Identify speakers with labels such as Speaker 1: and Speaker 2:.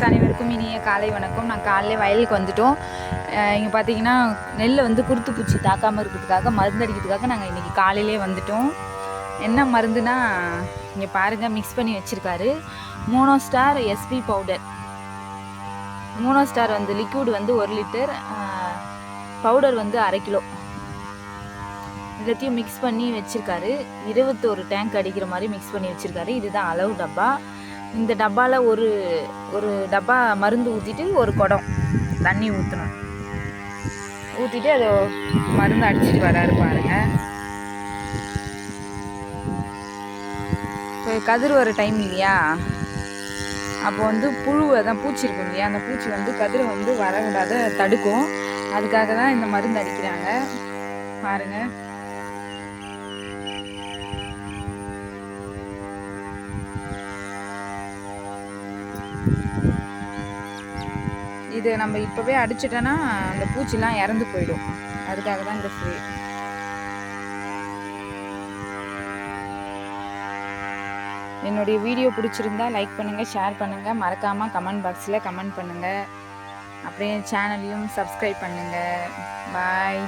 Speaker 1: Viewers அனைவருக்கும் இனிய காலை வணக்கம். நான் காலையிலே வயலுக்கு வந்துட்டோம். இங்கே பார்த்தீங்கன்னா நெல்லை வந்து குருத்து பூச்சி தாக்காமல் இருக்கிறதுக்காக மருந்து அடிக்கிறதுக்காக நாங்கள் இன்றைக்கி காலையிலே வந்துட்டோம். என்ன மருந்துனா இங்கே பாருங்கள் மிக்ஸ் பண்ணி வச்சுருக்காரு. Mono star SP powder mono star வந்து லிக்யூடு வந்து ஒரு லிட்டர் பவுடர் வந்து அரை கிலோ. எல்லாத்தையும் மிக்ஸ் பண்ணி வச்சுருக்காரு. இருபத்தோரு டேங்க் அடிக்கிற மாதிரி மிக்ஸ் பண்ணி வச்சுருக்காரு. இதுதான் அளவு டப்பா. இந்த டப்பாவில் ஒரு ஒரு டப்பா மருந்து ஊற்றிட்டு ஒரு குடம் தண்ணி ஊற்றணும் ஊற்றிட்டு அதை மருந்து அடிச்சிட்டு வராரு பாருங்க. இப்போ கதிர் வர டைம் இல்லையா? அப்போ வந்து புழுவை தான் பூச்சி இருக்கும் இல்லையா? அந்த பூச்சி வந்து கதிரை வந்து வரவிடாத தடுக்கும். அதுக்காக தான் இந்த மருந்து அடிக்கிறாங்க. பாருங்கள் இது நம்ம இப்போவே அடிச்சிட்டோன்னா அந்த பூச்சிலாம் இறந்து போயிடும். அதுக்காக தான் இந்த ஃப்ரீ என்னுடைய வீடியோ பிடிச்சிருந்தா லைக் பண்ணுங்கள் ஷேர் பண்ணுங்கள் மறக்காமல் கமெண்ட் பாக்ஸில் கமெண்ட் பண்ணுங்கள் அப்படியே சேனலையும் சப்ஸ்கிரைப் பண்ணுங்கள் பாய்